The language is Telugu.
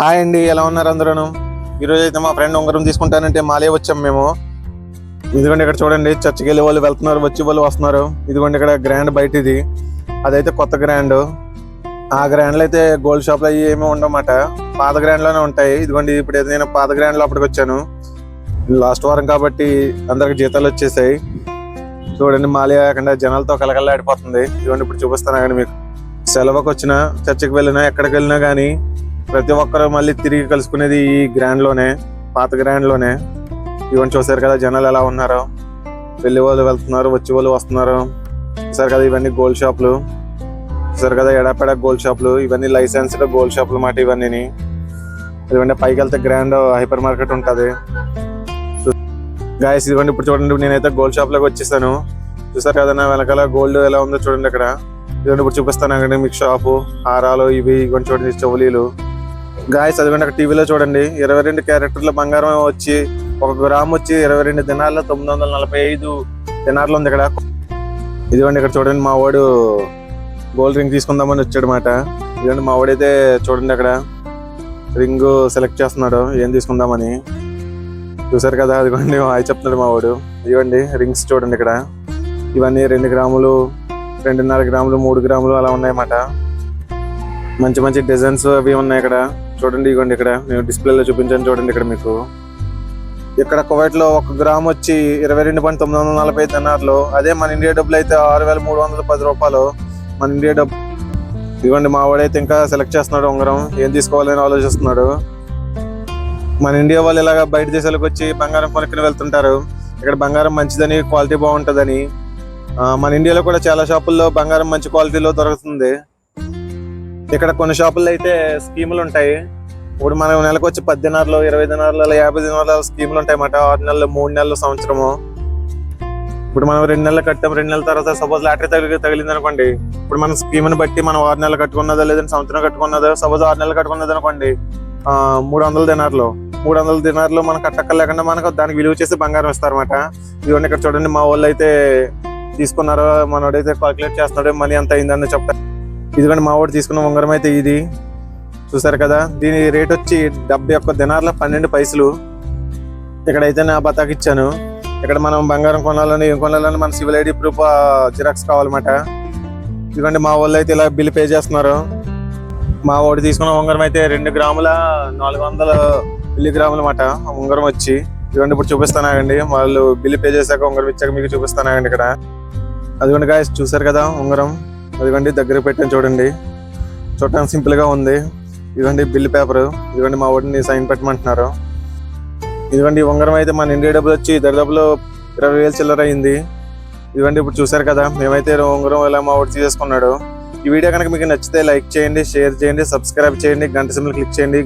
హాయ్ అండి ఎలా ఉన్నారు అందరూ ఈరోజు అయితే మా ఫ్రెండ్ ఉంగరం తీసుకుంటానంటే మాలే వచ్చాం మేము. ఇదిగోండి ఇక్కడ చూడండి చర్చికి వెళ్ళే వాళ్ళు వెళ్తున్నారు వచ్చే వాళ్ళు వస్తున్నారు. ఇదిగోండి ఇక్కడ గ్రాండ్ బయట ఇది. అదైతే కొత్త గ్రాండ్ ఆ గ్రాండ్లో అయితే గోల్డ్ షాప్లో అవి ఏమీ ఉండమాట. పాత గ్రాండ్లోనే ఉంటాయి. ఇదిగోండి ఇప్పుడు అయితే నేను పాత గ్రాండ్లో అప్పటికి వచ్చాను. లాస్ట్ వారం కాబట్టి అందరికి జీతాలు వచ్చేసాయి. చూడండి మాలే కాకుండా జనాలతో కలకల్లాడిపోతుంది ఇదిగోండి ఇప్పుడు చూపిస్తాను కానీ మీకు. సెలవుకి వచ్చినా చర్చికి వెళ్ళినా ఎక్కడికి వెళ్ళినా కానీ ప్రతి ఒక్కరు మళ్ళీ తిరిగి కలుసుకునేది ఈ గ్రాండ్లోనే పాత గ్రాండ్లోనే. ఇవన్నీ చూసారు కదా జనాలు ఎలా ఉన్నారో. వెళ్ళే వాళ్ళు వెళ్తున్నారు వచ్చే వాళ్ళు వస్తున్నారు. చూసారు కదా ఇవన్నీ గోల్డ్ షాపులు చూసారు కదా ఎడాపెడ గోల్డ్ షాపులు ఇవన్నీ లైసెన్స్డ్ గోల్డ్ షాపులు మాట ఇవన్నీ ఇవన్నీ పైకి వెళ్తే గ్రాండ్ హైపర్ మార్కెట్ ఉంటుంది. గాయస్ ఇదిగోండి ఇప్పుడు చూడండి నేనైతే గోల్డ్ షాప్లోకి వచ్చేసాను. చూసారు కదా నా వెనకాల గోల్డ్ ఎలా ఉందో చూడండి అక్కడ. ఇదిగోండి ఇప్పుడు చూపిస్తాను అక్కడ మీకు షాపు హారాలు ఇవి ఇవన్నీ చూడండి చెవులీలు. గాయస్ అదిగోండి అక్కడ టీవీలో చూడండి. ఇరవై రెండు క్యారెక్టర్ల బంగారం వచ్చి ఒక గ్రామ్ వచ్చి ఇరవై రెండు దినాల్లో తొమ్మిది వందల నలభై ఐదు దినార్లు ఉంది ఇక్కడ. ఇదిగోండి ఇక్కడ చూడండి మా వాడు గోల్డ్ రింగ్ తీసుకుందామని వచ్చాడు మాట ఇదిగోండి మా వాడైతే చూడండి అక్కడ. రింగ్ సెలెక్ట్ చేస్తున్నాడు ఏం తీసుకుందామని. చూసారు కదా అదిగోండి హాయ్ చెప్తున్నాడు మా వాడు. ఇదిగోండి రింగ్స్ చూడండి ఇక్కడ. ఇవన్నీ రెండు గ్రాములు రెండున్నర గ్రాములు మూడు గ్రాములు అలా ఉన్నాయన్నమాట. మంచి మంచి డిజైన్స్ అవి ఉన్నాయి ఇక్కడ. చూడండి ఇగోండి ఇక్కడ. నేను డిస్ప్లేలో చూపించాను చూడండి ఇక్కడ మీకు. ఇక్కడ కువైట్లో ఒక గ్రామ్ వచ్చి ఇరవై రెండు పాయింట్ తొమ్మిది వందల నలభై ఐదు దినార్లు అదే మన ఇండియా డబ్బులు అయితే ఆరు వేల మూడు వందల పది రూపాయలు. మన ఇండియా డబ్బు ఇదిగోండి మా వాడైతే ఇంకా సెలెక్ట్ చేస్తున్నాడు ఉంగరం. ఏం తీసుకోవాలని ఆలోచిస్తున్నాడు. మన ఇండియా వాళ్ళు ఇలాగ బయట దేశాలకు వచ్చి బంగారం కొనుక్కుని వెళ్తుంటారు. ఇక్కడ బంగారం మంచిదని క్వాలిటీ బాగుంటుందని. మన ఇండియాలో కూడా చాలా షాపుల్లో బంగారం మంచి క్వాలిటీలో దొరుకుతుంది. ఇక్కడ కొన్ని షాపుల్లో అయితే స్కీములు ఉంటాయి. ఇప్పుడు మనం నెలకు వచ్చి పది దినార్లు ఇరవై దినార్లు అలా యాభై దినార్ల స్కీములు ఉంటాయి అన్నమాట ఆరు నెలలు మూడు నెలలు సంవత్సరము. ఇప్పుడు మనం రెండు నెలలు కట్టాం రెండు నెలల తర్వాత సపోజ్ లాటరీ తగిలి తగిలింది అనుకోండి ఇప్పుడు మన స్కీమ్ని బట్టి మనం ఆరు నెలలు కట్టుకున్నదో లేదంటే సంవత్సరం కట్టుకున్నదో సపోజ్ ఆరు నెలలు కట్టుకున్నది అనుకోండి ఆ, మూడు వందల దినార్లు. మూడు వందల దినార్లు మనం కట్టక్కర్లేకుండా మనకు దానికి విలువ చేసి బంగారం ఇస్తారన్నమాట. ఇదిగోండి ఇక్కడ చూడండి మా వాళ్ళు అయితే తీసుకున్నారు మనోడైతే కాలిక్యులేట్ చేస్తున్నాడు మనీ ఎంత అయిందని చెప్తారు ఇదిగోండి మా వాడు తీసుకున్న ఉంగరం అయితే ఇది. చూసారు కదా దీని రేట్ వచ్చి డెబ్బై ఒక్క దినార్ల పన్నెండు పైసలు. ఇక్కడైతే నా బతాకి ఇచ్చాను. ఇక్కడ మనం బంగారం కొనాలని ఏం కొనాలని మన సివిల్ ఐడి ప్రూఫ్ జిరాక్స్ కావాలన్నమాట. ఇదిగోండి మా వాళ్ళు అయితే ఇలా బిల్ పే చేస్తున్నారు. మా వాడు తీసుకున్న ఉంగరం అయితే రెండు గ్రాముల నాలుగు వందల మిల్లీగ్రాముల గ్రాములమాట ఉంగరం వచ్చి. ఇదిగోండి ఇప్పుడు చూపిస్తాను వాళ్ళు బిల్ పే చేశాక ఉంగరం ఇచ్చాక మీకు చూపిస్తాను ఇక్కడ. అదిగోండి గాయస్ చూసారు కదా ఉంగరం. అదిగోండి దగ్గర పెట్టాను చూడండి. చూడటానికి సింపుల్గా ఉంది. ఇదిగోండి బిల్ పేపర్ ఇదిగోండి మా వాడిని సైన్ పెట్టమంటున్నారు. ఇదిగోండి ఉంగరం అయితే మన ఇండియా డబ్బులు వచ్చి దరిదాపులో ఇరవై వేలు చిల్లర అయింది. ఇదిగోండి ఇప్పుడు చూసారు కదా మేమైతే ఉంగరం ఇలా మా వాడు తీసేసుకున్నాడు. ఈ వీడియో కనుక మీకు నచ్చితే లైక్ చేయండి షేర్ చేయండి సబ్స్క్రైబ్ చేయండి గంట సింబల్ క్లిక్ చేయండి.